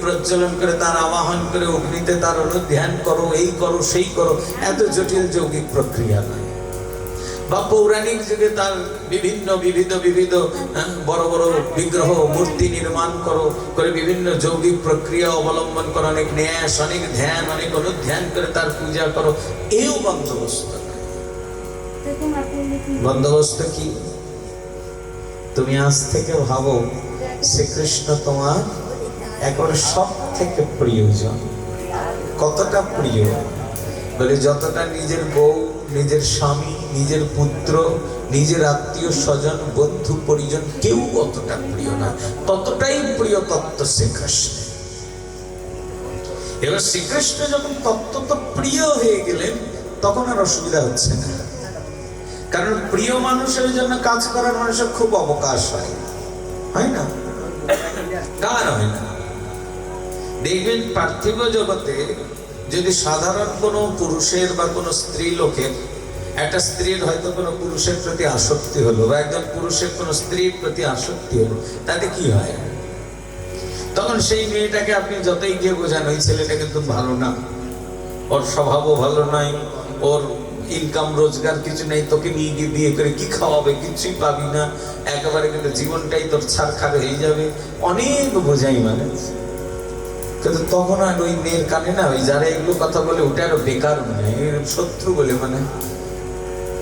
প্রজ্বলন করে তার আবাহন করে অগ্নিতে তার অনুধ্যান করো এই করো সেই করো। এত জটিল যৌগিক প্রক্রিয়া। নয় বা পৌরাণিক যুগে তার বিভিন্ন বিবিধ বিবিধ হ্যাঁ, বড় বড় বিগ্রহ মূর্তি নির্মাণ করো করে বিভিন্ন যৌগিক প্রক্রিয়া অবলম্বন করো অনেক ন্যাস অনেক ধ্যান অনেক অনুধ্যান করে তার পূজা করো। এও বন্দোবস্ত। বন্দোবস্ত কি? তুমি আজ থেকে ভাবো শ্রীকৃষ্ণ তোমার এখন সব থেকে প্রিয়জন। কতটা প্রিয়? বলে যতটা নিজের বউ, নিজের স্বামী, নিজের পুত্র, নিজের আত্মীয় স্বজন, বন্ধু, পরিজন, কেউ অতটা প্রিয় না। ততটাই প্রিয় তত্ত্ব শ্রীকৃষ্ণ। এবার শ্রীকৃষ্ণ যখন তত্ত্ব তো প্রিয় হয়ে গেলেন, তখন আর অসুবিধা হচ্ছে না। কারণ প্রিয় মানুষের জন্য কাজ করার মানুষের খুব অবকাশ হয়। হয় না? কার হয় না? দেখবেন পার্থিব জগতে যদি সাধারণ কোনো পুরুষের বা কোনো স্ত্রী লোকের, একটা স্ত্রীর হয়তো কোনো পুরুষের প্রতি আসক্তি হলো বা একজন পুরুষের কোনো স্ত্রীর প্রতি আসক্তি হলো, তাতে কি হয়? তখন সেই মেয়েটাকে আপনি যতই গিয়ে বোঝান, ওই ছেলেটা কিন্তু ভালো না। ওর স্বভাবও ভালো নয়। ওর ইনকাম রোজগার কিছু নেই। তোকে নিয়ে গিয়ে বিয়ে করে কি খাওয়াবে? কিছুই পাবি না। একেবারে কিন্তু জীবনটাই তোর ছাড়খাড় হয়ে যাবে। অনেক বোঝাই মানে কিন্তু তখন আর ওই মেয়ের কানে না, ওই যারা এগুলো কথা বলে ওটা আরও বেকার মনে শত্রু বলে মানে।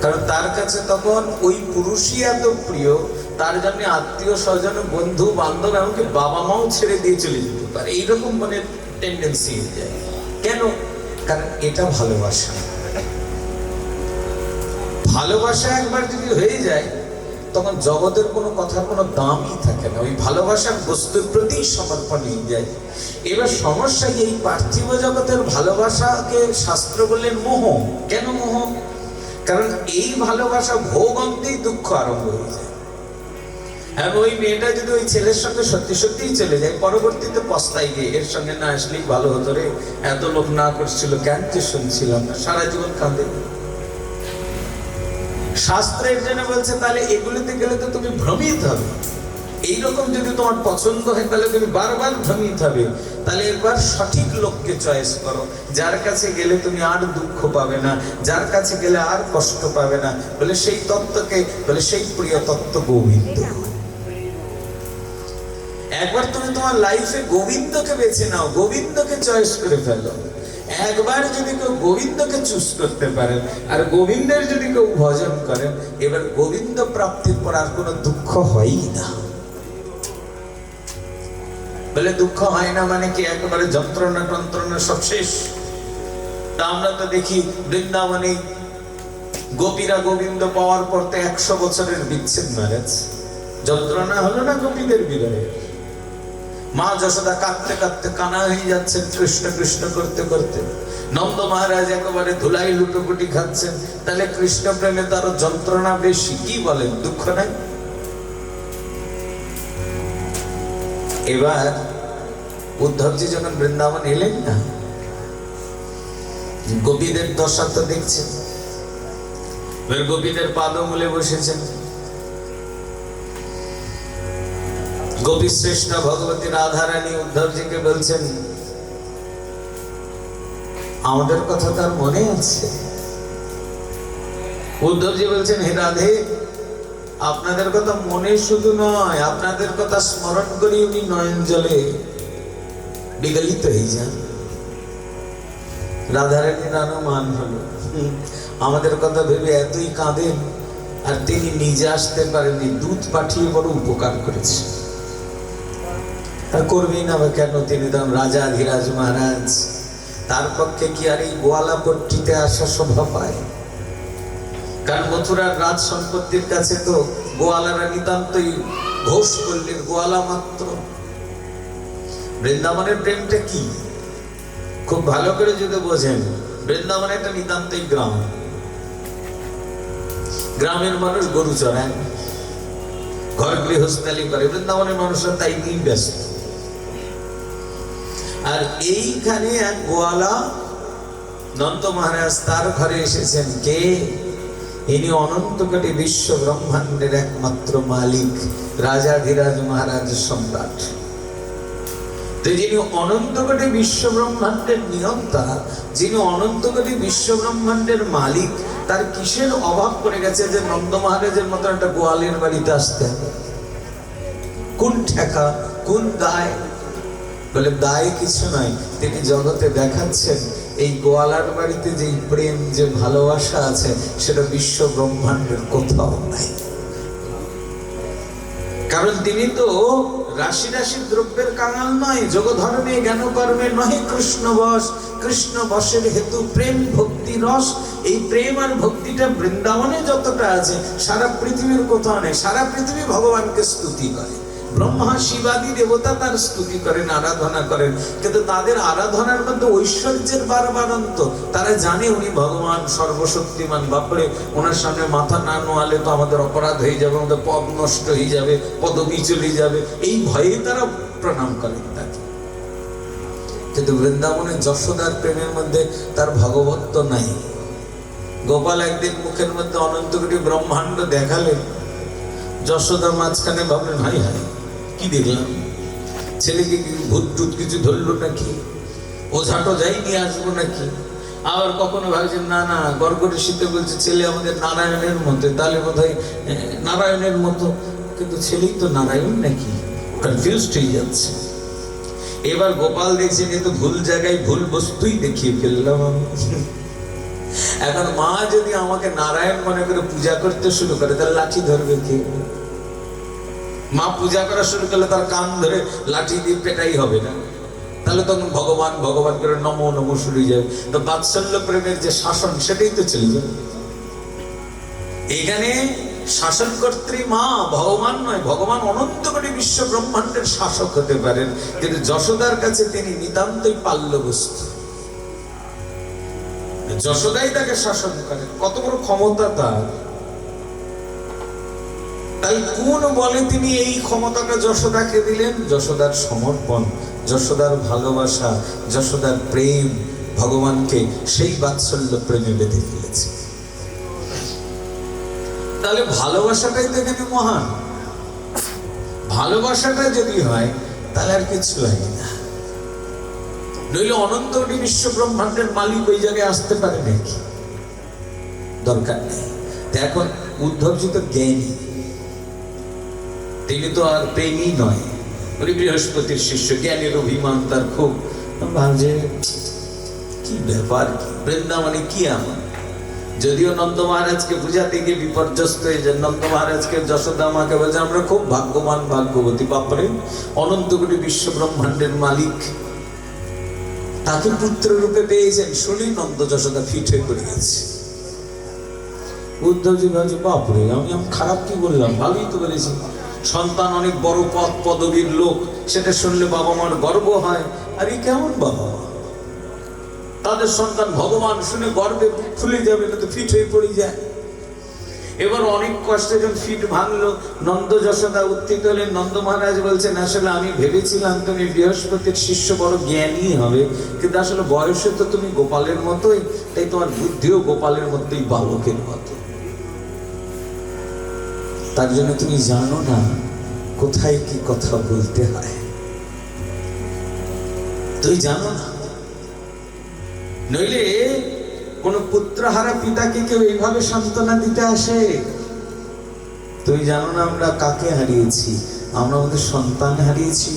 কারণ তার কাছে তখন ওই পুরুষই এত প্রিয়, তার জন্য আত্মীয় স্বজন, বন্ধু, বান্ধব, এমনকি বাবা মাও ছেড়ে দিয়ে চলে যেতে পারে। এইরকম মানে টেন্ডেন্সি হয়ে যায়। কেন? কারণ এটা ভালোবাসা। ভালোবাসা একবার যদি হয়ে যায় তখন জগতের কোনো কথার কোনো দামই থাকে না। ওই ভালোবাসার বস্তুর প্রতি সমর্পণ হয়ে যায় এবার সমস্যা এই পার্থিব জগতের ভালোবাসাকে শাস্ত্র বললেন মোহ। কেন মোহ? কারণ এই ভালোবাসা ভোগ অন্তেই দুঃখ আরম্ভ হয়ে যায়। আর ওই মেয়েটা যদি ওই ছেলের সঙ্গে সত্যি সত্যিই চলে যায়, পরবর্তীতে পস্তাই গিয়ে এর সঙ্গে না আসলেই ভালো হতো রে। এত লোক না করছিল, কেন যে শুনছিলাম না? সারা জীবন কাঁদে। শাস্ত্রের জন্য বলছে, তাহলে এগুলিতে গেলে তো তুমি ভ্রমিত হবে। এইরকম যদি তোমার পছন্দ হয়, তাহলে তুমি বারবার ভ্রমিত হবে। তাহলে এবার সঠিক লোককে চয়েস করো। যার কাছে গেলে তুমি আর দুঃখ পাবে না, যার কাছে গেলে আর কষ্ট পাবে না, বলে সেই তত্ত্বকে, বলে সেই প্রিয় তত্ত্ব গোবিন্দ। একবার তুমি তোমার লাইফে গোবিন্দকে বেছে নাও, গোবিন্দকে চয়েস করে ফেলো। একবার যদি কেউ গোবিন্দকে চুজ করতে পারেন আর গোবিন্দের যদি কেউ ভজন করেন এবার গোবিন্দ প্রাপ্তির পর আর কোনো দুঃখ হয়ই না। বলে দুঃখ হয় না মানে কি? একেবারে যন্ত্রণা টন্ত্রণা সব শেষ। তা আমরা তো দেখি বৃন্দাবনে গোপীরা গোবিন্দ পাওয়ার পর তো একশো বছরের বিচ্ছেদ ম্যারেজ যন্ত্রণা হলো না গোপীদের বিরহে। মা যশোদা কাঁদতে কাঁদতে কানা হয়ে যাচ্ছেন কৃষ্ণ কৃষ্ণ করতে করতে। নন্দ মহারাজ একেবারে ধুলাই লুটোপুটি খাচ্ছেন। তাহলে কৃষ্ণ প্রেমে তার যন্ত্রণা বেশি, কি বলেন, দুঃখ নাই? এবার উদ্ধবজি যখন বৃন্দাবন এলেন না, গোপীদের দশা তো দেখছেন। গোপীদের পাদমূলে বসেছেন। গোপী শ্রেষ্ঠ ভগবতী রাধারানী উদ্ধবজিকে বলছেন, আমাদের কথা তার মনে আছে? উদ্ধবজি বলছেন, হে রাধে, আপনাদের কথা মনে শুধু নয়, আপনাদের কথা স্মরণ করি উনি নয়ন জলে বিগলিত হয়ে যান। রাধারানীর আনুমান হলো আমাদের কথা ভেবে এতই কাঁদেন, আর তিনি নিজে আসতে পারেননি, দুধ পাঠিয়ে বড় উপকার করেছে। আর করবেই না বা কেন? তিনি তখন রাজা, ধীরাজ মহারাজ। তার পক্ষে কি আর এই গোয়ালাপট্টিতে আসা শোভা পায় কারণ মথুরার রাজ সম্পত্তির কাছে তো গোয়ালারা নিতান্তই ঘোষ করলেন গোয়ালা মাত্র। বৃন্দাবনের প্রেমটা কি? খুব ভালো করে যদি বোঝেন, বৃন্দাবন একটা নিতান্তই গ্রাম। গ্রামের মানুষ গরু চড়ায়, ঘর গৃহস্থালী করে। বৃন্দাবনের মানুষরা তাই নিয়ে ব্যস্ত। আর এইখানে এক গোয়ালা নন্দ মহারাজ তার ঘরে এসেছেন। কে? ইনি অনন্ত কোটি বিশ্ব ব্রহ্মাণ্ডের একমাত্র মালিক, রাজা ধীরাজ মহারাজ সম্রাট। যিনি অনন্ত কোটি বিশ্ব ব্রহ্মাণ্ডের নিয়ন্তা, যিনি অনন্ত কোটি বিশ্ব ব্রহ্মাণ্ডের মালিক, তার কিসের অভাব করে গেছে যে নন্দ মহারাজের মতো একটা গোয়ালের বাড়িতে আসতে? কোন ঠেকা, কোন দায় বলে, দায় কিছু নয়। তিনি জগতে দেখাচ্ছেন, এই গোয়ালার বাড়িতে যে প্রেম, যে ভালোবাসা আছে, সেটা বিশ্ব ব্রহ্মাণ্ডের কোথাও নাই। কারণ তিনি তো রাশি রাশি দ্রব্যের কাঙাল নয়। যোগ ধর্মে জ্ঞান কর্মে নহে কৃষ্ণ বস। কৃষ্ণ বসের হেতু প্রেম, ভক্তি, রস। এই প্রেম আর ভক্তিটা বৃন্দাবনে যতটা আছে, সারা পৃথিবীর কোথাও নেই। সারা পৃথিবী ভগবানকে স্তুতি করে। ব্রহ্মা শিবাদি দেবতা তার স্তুতি করেন, আরাধনা করেন। কিন্তু তাদের আরাধনার মধ্যে ঐশ্বর্যের বারবারন্ত। তারা জানে উনি ভগবান, সর্বশক্তিমান, বাপরে, ওনার সামনে মাথা না নোয়ালে তো আমাদের অপরাধ হয়ে যাবে, আমাদের পদ নষ্ট হয়ে যাবে, পদবি চলে যাবে। এই ভয়ে তারা প্রণাম করেন তাকে। কিন্তু বৃন্দাবনের যশোদার প্রেমের মধ্যে তার ভগবত্ব নাই। গোপাল একদিন মুখের মধ্যে অনন্ত ব্রহ্মাণ্ড দেখালেন যশোদা মাঝখানে ভাবলেন হাই হাই কি দেখলাম? ছেলেকে কি ভূত টুত কিছু ধরলো নাকি? ওঝাটো যাই নিয়ে আসব নাকি? আবার কখনো ভাবছেন, না না, গড়গড়ি শীতে বলছে, ছেলে আমাদের নারায়ণের মতো। তাহলে বোধ হয় নারায়ণের মতো, কিন্তু ছেলেই তো নারায়ণ নাকি? কনফিউজড হয়ে যাচ্ছে। এবার গোপাল দেখছেন এ তো ভুল জায়গায় ভুল বস্তুই দেখিয়ে ফেললাম আমি। এখন মা যদি আমাকে নারায়ণ মনে করে পূজা করতে শুরু করে, তাহলে লাঠি ধরবে কে? মা পূজা করা শুরু করলে তার কান ধরে লাঠি দিয়ে পেটাই হবে না। তাহলে তখন ভগবান ভগবান করে নম নম শুরু যাবে। তো বাৎসল্য প্রেমের যে শাসন, সেটাই তো চলে যাবে। এখানে শাসন কর্ত্রী মা ভগবান নয়, ভগবান অনন্ত করে বিশ্ব ব্রহ্মাণ্ডের শাসক হতে পারেন। কিন্তু যশোদার কাছে তিনি নিতান্তই পাল্য বস্তু যশোদাই তাকে শাসন করেন। কত বড় ক্ষমতা তার। তাই কোন বলে তিনি এই ক্ষমতাটা যশোদাকে দিলেন? যশোদার সমর্পণ, যশোদার ভালোবাসা, যশোদার প্রেম ভগবানকে সেই বাৎসল্য প্রেমে বেঁধে ফেলেছে। তাহলে ভালোবাসাটাই তো এখানে মহান। ভালোবাসাটা যদি হয়, তাহলে আর কিছু লাগে না। নইলে অনন্ত কোটি বিশ্ব ব্রহ্মাণ্ডের মালিক ওই জায়গায় আসতে পারে নাকি? দরকার নেই। এখন উদ্ধবজি তো জ্ঞানী। তিনি তো আর প্রেমী নয়। উনি বৃহস্পতির শিষ্য, জ্ঞানের অভিমান, তার খুব ভাবছে, কি ব্যাপার? কি বৃন্দাবনে কি আমার যদিও নন্দ মহারাজকে বুঝাতে গিয়ে বিপর্যস্ত হয়ে যায় নন্দ মহারাজকে যশোদা মাকে বলছে, আমরা খুব ভাগ্যবান ভাগ্যবতী বাপরে অনন্ত কোটি বিশ্ব ব্রহ্মাণ্ডের মালিক। তাকে পুত্র রূপে পেয়েছেন শুনে নন্দ যশোদা ফিট হয়ে পড়ে গেছে। উদ্ধবজি ভাবছে বাপরে, আমি আমি খারাপ কি বললাম? ভালোই তো বলেছি। সন্তান অনেক বড় পদ, পদবীর লোক, সেটা শুনলে বাবা মার গর্ব হয়। আর এই কেমন বাবা মা? তাদের সন্তান ভগবান শুনে গর্বে ফুলে যাবে না তো ফিট হয়ে পড়ে যায়। এবার অনেক কষ্টে যখন ফিট ভাঙলো, নন্দ যশোদা উত্থিত হলেন। নন্দ মহারাজ বলছেন, আসলে আমি ভেবেছিলাম তুমি বৃহস্পতির শিষ্য, বড় জ্ঞানী হবে। কিন্তু আসলে বয়সে তো তুমি গোপালের মতোই, তাই তোমার বুদ্ধিও গোপালের মতোই, বালকের মতো তার জন্য তুমি জানো না কোথায় কি কথা বলতে হয়। তুই জানো না? নইলে কোন পুত্রহারা পিতাকে কেউ এইভাবে সান্ত্বনা দিতে আসে? তুমি জানো না আমরা কাকে হারিয়েছি? আমরা আমাদের সন্তান হারিয়েছি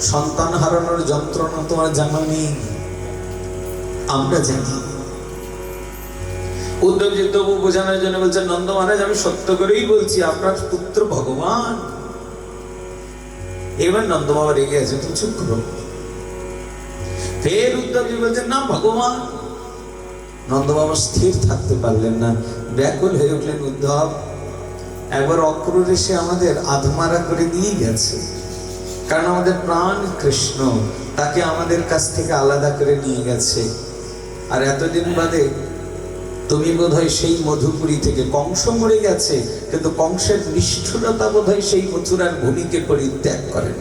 সন্তান হারানোর যন্ত্রণা তোমার জানা নেই। আমরা জানি। উদ্ধবজি তবু বোঝানোর জন্য বলছে নন্দ মহারাজ, আমি সত্য করেই বলছি, আপনার পুত্র ভগবান। এবার নন্দ বাবা রেগে আছে তুই চুপ করো। ফের উদ্ধবজি বলছেন, না, ভগবান। নন্দ বাবা স্থির থাকতে পারলেন না, ব্যাকুল হয়ে উঠলেন উদ্ধব। একবার অক্রূর এসে আমাদের আধমারা করে দিয়ে গেছে। কারণ আমাদের প্রাণ কৃষ্ণ, তাকে আমাদের কাছ থেকে আলাদা করে নিয়ে গেছে। আর এতদিন বাদে তুমি বোধহয় সেই মধুপুরী থেকে কংস মরে গেছে, কিন্তু কংসের নিষ্ঠুরতা বোধহয় সেই মথুরার ভূমিকে পরিত্যাগ করেন।